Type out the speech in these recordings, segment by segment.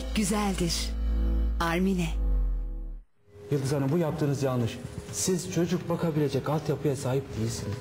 Sevmek güzeldir. Armine. Yıldız Hanım bu yaptığınız yanlış. Siz çocuk bakabilecek altyapıya sahip değilsiniz.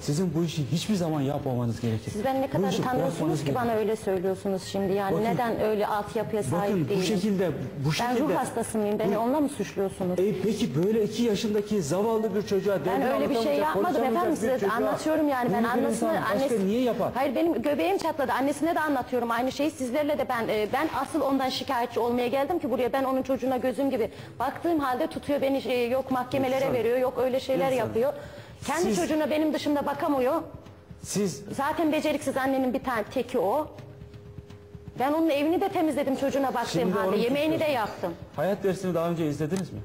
Sizin bu işi hiçbir zaman yapmamanız gerekir. Siz beni ne kadar işi tanıyorsunuz bırakmanız ki gerekir. bana öyle söylüyorsunuz şimdi yani Bakın- neden öyle altyapıya sahip Bakın değilim? bu şekilde bu ben şekilde ruh hastası mıyım? Beni Bu- onunla mı suçluyorsunuz? E peki böyle iki yaşındaki zavallı bir çocuğa Ben öyle bir şey yapmadım efendim size çocuğa anlatıyorum yani ben annesine insan başka niye yapar? Hayır benim göbeğim çatladı annesine de anlatıyorum aynı şeyi sizlerle de ben e, ben asıl ondan şikayetçi olmaya geldim ki buraya ben onun çocuğuna gözüm gibi baktığım halde tutuyor beni e, yok mahkemelere İnsan. veriyor yok öyle şeyler İnsan. yapıyor. Kendi Siz- çocuğuna benim dışımda bakamıyor. Siz Zaten beceriksiz annenin bir tane teki o. Ben onun evini de temizledim çocuğuna baktığım Şimdi halde. onu Yemeğini de yaptım. hayat dersini daha önce izlediniz mi?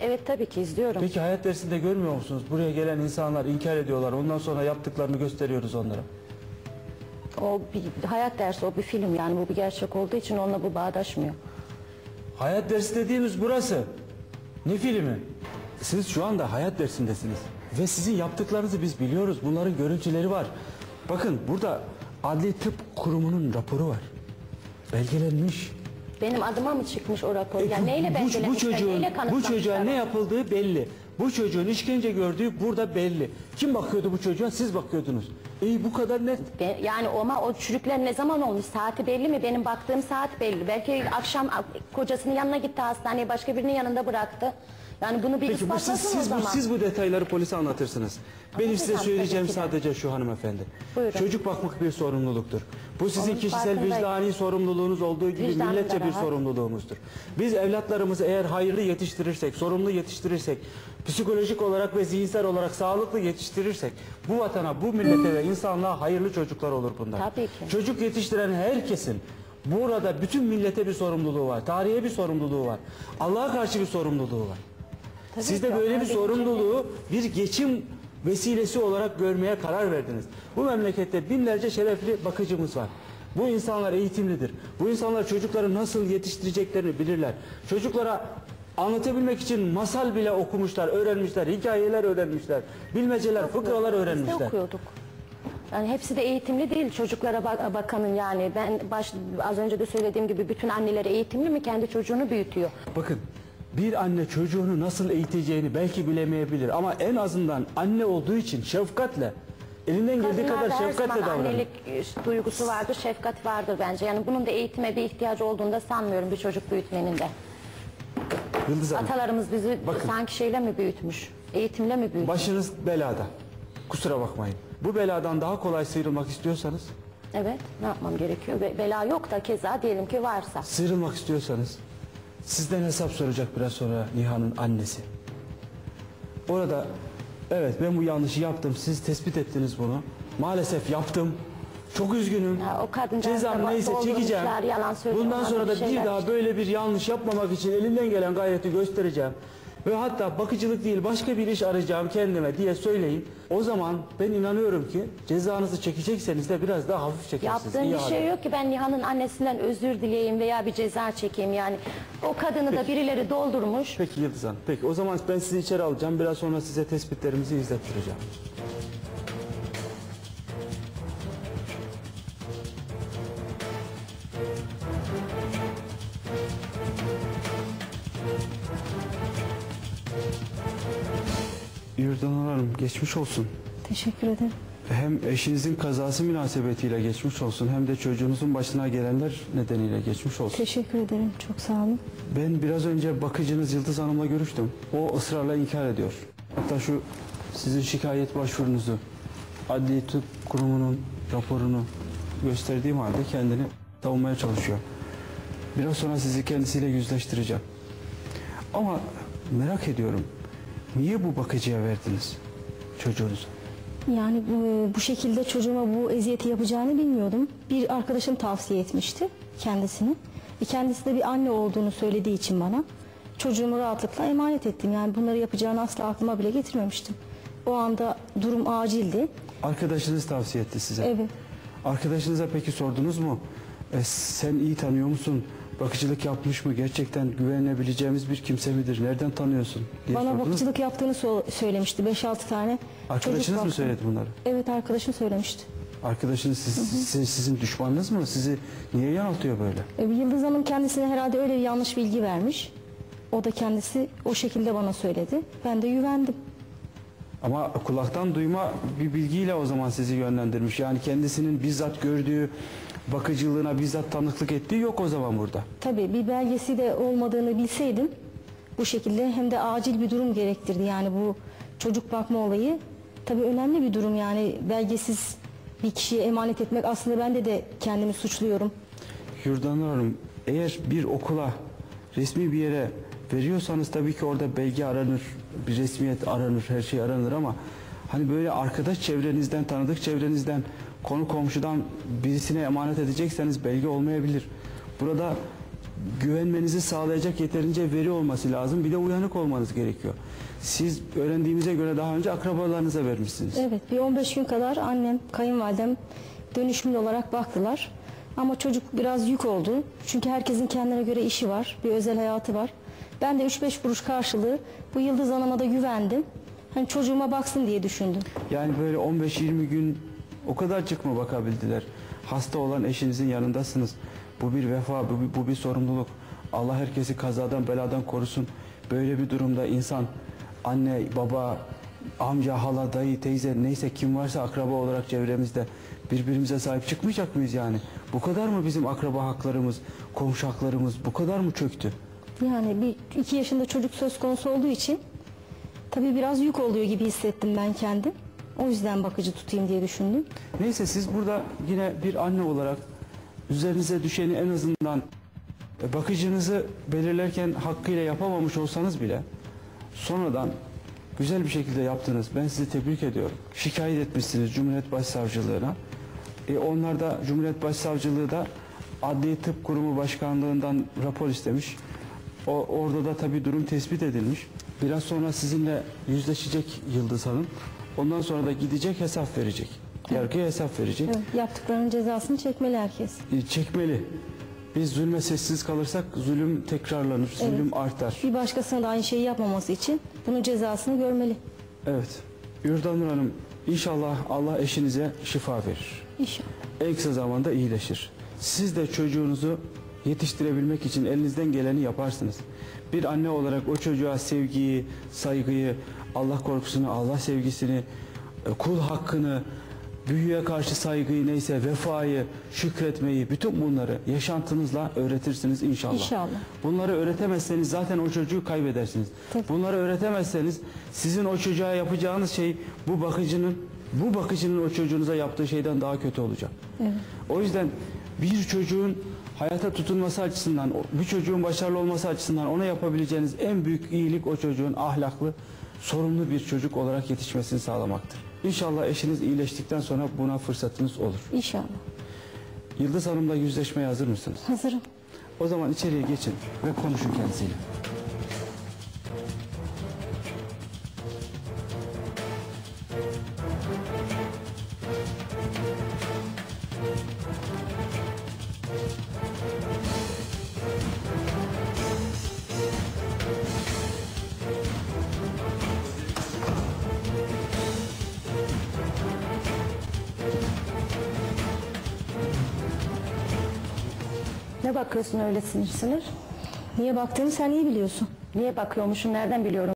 Evet tabii ki izliyorum. Peki hayat dersinde görmüyor musunuz? Buraya gelen insanlar inkar ediyorlar. Ondan sonra yaptıklarını gösteriyoruz onlara. O bir hayat dersi, o bir film yani bu bir gerçek olduğu için onunla bu bağdaşmıyor. Hayat dersi dediğimiz burası. Ne filmi? Siz şu anda hayat dersindesiniz. Ve sizin yaptıklarınızı biz biliyoruz. Bunların görüntüleri var. Bakın burada Adli Tıp Kurumu'nun raporu var. Belgelenmiş. Benim adıma mı çıkmış o rapor? E, yani bu- neyle bu, belgelenmişler, bu çocuğun, bu çocuğa ne yapıldığı belli. Bu çocuğun işkence gördüğü burada belli. Kim bakıyordu bu çocuğa? Siz bakıyordunuz. İyi bu kadar net. Be- Yani ama o çürükler ne zaman olmuş? Saati belli mi? Benim baktığım saat belli. Belki akşam kocasının yanına gitti hastaneye başka birinin yanında bıraktı. Yani bunu bir Peki bu siz, ispatlasın o siz, bu, zaman. siz bu detayları polise anlatırsınız. Benim size Anlatacağım söyleyeceğim tabii ki de. sadece şu hanımefendi. Buyurun. Çocuk bakmak bir sorumluluktur. Bu sizin Onun kişisel farkındayım. vicdani sorumluluğunuz olduğu gibi Vicdanım da milletçe bir rahat. sorumluluğumuzdur. Biz evlatlarımızı eğer hayırlı yetiştirirsek, sorumlu yetiştirirsek, psikolojik olarak ve zihinsel olarak sağlıklı yetiştirirsek bu vatana, bu millete ve insanlığa hayırlı çocuklar olur bunlar. Tabii ki. Çocuk yetiştiren herkesin burada bütün millete bir sorumluluğu var. Tarihe bir sorumluluğu var. Allah'a karşı bir sorumluluğu var. Tabii Siz de böyle bir sorumluluğu bir geçim vesilesi olarak görmeye karar verdiniz. Bu memlekette binlerce şerefli bakıcımız var. Bu insanlar eğitimlidir. Bu insanlar çocukları nasıl yetiştireceklerini bilirler. Çocuklara anlatabilmek için masal bile okumuşlar, öğrenmişler, hikayeler öğrenmişler, bilmeceler, fıkralar Biz de öğrenmişler. okuyorduk. Yani hepsi de eğitimli değil çocuklara bak- bakanın yani. Ben baş, az önce de söylediğim gibi bütün anneler eğitimli mi kendi çocuğunu büyütüyor. Bakın bir anne çocuğunu nasıl eğiteceğini belki bilemeyebilir ama en azından anne olduğu için şefkatle elinden geldiği kadar her şefkatle zaman davranır. annelik e, duygusu vardır, şefkat vardır bence. Yani bunun da eğitime bir ihtiyacı olduğunu da sanmıyorum bir çocuk büyütmenin de. Yıldız Hanım. Atalarımız bizi Bakın. sanki şeyle mi büyütmüş? Eğitimle mi büyütmüş? Başınız belada. Kusura bakmayın. Bu beladan daha kolay sıyrılmak istiyorsanız, Evet, ne yapmam gerekiyor? Be- bela yok da keza diyelim ki varsa. sıyrılmak istiyorsanız sizden hesap soracak biraz sonra Nihan'ın annesi. Orada evet ben bu yanlışı yaptım. Siz tespit ettiniz bunu. Maalesef yaptım. Çok üzgünüm. Ya o kadıncağız Cezam neyse çekeceğim. yalan söylüyor, Bundan sonra bir da bir şeyler daha böyle bir yanlış yapmamak için elimden gelen gayreti göstereceğim. Ve hatta bakıcılık değil başka bir iş arayacağım kendime diye söyleyin. O zaman ben inanıyorum ki cezanızı çekecekseniz de biraz daha hafif çekersiniz. Yaptığım bir hale. şey yok ki ben Nihan'ın annesinden özür dileyeyim veya bir ceza çekeyim yani. O kadını da birileri doldurmuş. Peki Yıldız Hanım. Peki o zaman ben sizi içeri alacağım. Biraz sonra size tespitlerimizi izlettireceğim. Yurdan Hanım geçmiş olsun. Teşekkür ederim. Hem eşinizin kazası münasebetiyle geçmiş olsun hem de çocuğunuzun başına gelenler nedeniyle geçmiş olsun. Teşekkür ederim. Çok sağ olun. Ben biraz önce bakıcınız Yıldız Hanım'la görüştüm. O ısrarla inkar ediyor. Hatta şu sizin şikayet başvurunuzu, Adli Tıp Kurumu'nun raporunu gösterdiğim halde kendini savunmaya çalışıyor. Biraz sonra sizi kendisiyle yüzleştireceğim. Ama merak ediyorum. Niye bu bakıcıya verdiniz çocuğunuzu? Yani bu, bu şekilde çocuğuma bu eziyeti yapacağını bilmiyordum. Bir arkadaşım tavsiye etmişti kendisini. E kendisi de bir anne olduğunu söylediği için bana çocuğumu rahatlıkla emanet ettim. Yani bunları yapacağını asla aklıma bile getirmemiştim. O anda durum acildi. Arkadaşınız tavsiye etti size. Evet. Arkadaşınıza peki sordunuz mu? E, sen iyi tanıyor musun? Bakıcılık yapmış mı? Gerçekten güvenebileceğimiz bir kimse midir? Nereden tanıyorsun? diye Bana sordunuz bakıcılık yaptığını so- söylemişti. 5-6 tane çocuk Arkadaşınız mı baktı. söyledi bunları? Evet arkadaşım söylemişti. Arkadaşınız siz, siz- sizin düşmanınız mı? Sizi niye yanıltıyor böyle? E, Yıldız Hanım kendisine herhalde öyle bir yanlış bilgi vermiş. O da kendisi o şekilde bana söyledi. Ben de güvendim. Ama kulaktan duyma bir bilgiyle o zaman sizi yönlendirmiş. Yani kendisinin bizzat gördüğü bakıcılığına bizzat tanıklık ettiği yok o zaman burada. Tabii bir belgesi de olmadığını bilseydim bu şekilde hem de acil bir durum gerektirdi. Yani bu çocuk bakma olayı tabii önemli bir durum yani belgesiz bir kişiye emanet etmek aslında ben de de kendimi suçluyorum. Yurdanur Hanım eğer bir okula resmi bir yere veriyorsanız tabii ki orada belge aranır, bir resmiyet aranır, her şey aranır ama hani böyle arkadaş çevrenizden, tanıdık çevrenizden, konu komşudan birisine emanet edecekseniz belge olmayabilir. Burada güvenmenizi sağlayacak yeterince veri olması lazım. Bir de uyanık olmanız gerekiyor. Siz öğrendiğimize göre daha önce akrabalarınıza vermişsiniz. Evet bir 15 gün kadar annem, kayınvalidem dönüşümlü olarak baktılar. Ama çocuk biraz yük oldu. Çünkü herkesin kendine göre işi var, bir özel hayatı var. Ben de 3-5 kuruş karşılığı bu Yıldız Hanım'a da güvendim. Hani çocuğuma baksın diye düşündüm. Yani böyle 15-20 gün o kadarcık mı bakabildiler? Hasta olan eşinizin yanındasınız. Bu bir vefa, bu bir, bu bir sorumluluk. Allah herkesi kazadan beladan korusun. Böyle bir durumda insan anne, baba, amca, hala, dayı, teyze neyse kim varsa akraba olarak çevremizde birbirimize sahip çıkmayacak mıyız yani? Bu kadar mı bizim akraba haklarımız, komşu haklarımız bu kadar mı çöktü? Yani bir iki yaşında çocuk söz konusu olduğu için tabii biraz yük oluyor gibi hissettim ben kendim. O yüzden bakıcı tutayım diye düşündüm. Neyse siz burada yine bir anne olarak üzerinize düşeni en azından e, bakıcınızı belirlerken hakkıyla yapamamış olsanız bile sonradan güzel bir şekilde yaptınız. Ben sizi tebrik ediyorum. Şikayet etmişsiniz Cumhuriyet Başsavcılığına. E, onlar da Cumhuriyet Başsavcılığı da Adli Tıp Kurumu Başkanlığından rapor istemiş. O, orada da tabii durum tespit edilmiş. Biraz sonra sizinle yüzleşecek Yıldız Hanım. Ondan sonra da gidecek hesap verecek. Yargıya hesap verecek. Evet, yaptıklarının cezasını çekmeli herkes. E, Çekmeli. Biz zulme sessiz kalırsak zulüm tekrarlanır, zulüm artar. Bir başkasına da aynı şeyi yapmaması için bunun cezasını görmeli. Evet. Yurdanur Hanım inşallah Allah eşinize şifa verir. İnşallah. En kısa zamanda iyileşir. Siz de çocuğunuzu yetiştirebilmek için elinizden geleni yaparsınız. Bir anne olarak o çocuğa sevgiyi, saygıyı, Allah korkusunu, Allah sevgisini, e, kul hakkını, büyüye karşı saygıyı neyse vefayı, şükretmeyi, bütün bunları yaşantınızla öğretirsiniz inşallah. İnşallah. Bunları öğretemezseniz zaten o çocuğu kaybedersiniz. Tabii. Bunları öğretemezseniz sizin o çocuğa yapacağınız şey bu bakıcının bu bakıcının o çocuğunuza yaptığı şeyden daha kötü olacak. Evet. O yüzden bir çocuğun hayata tutunması açısından, bir çocuğun başarılı olması açısından ona yapabileceğiniz en büyük iyilik o çocuğun ahlaklı, sorumlu bir çocuk olarak yetişmesini sağlamaktır. İnşallah eşiniz iyileştikten sonra buna fırsatınız olur. İnşallah. Yıldız Hanım'la yüzleşmeye hazır mısınız? Hazırım. O zaman içeriye geçin ve konuşun kendisiyle. Ne bakıyorsun öyle sinir sinir? Niye baktığını sen iyi biliyorsun. Niye bakıyormuşum nereden biliyorum?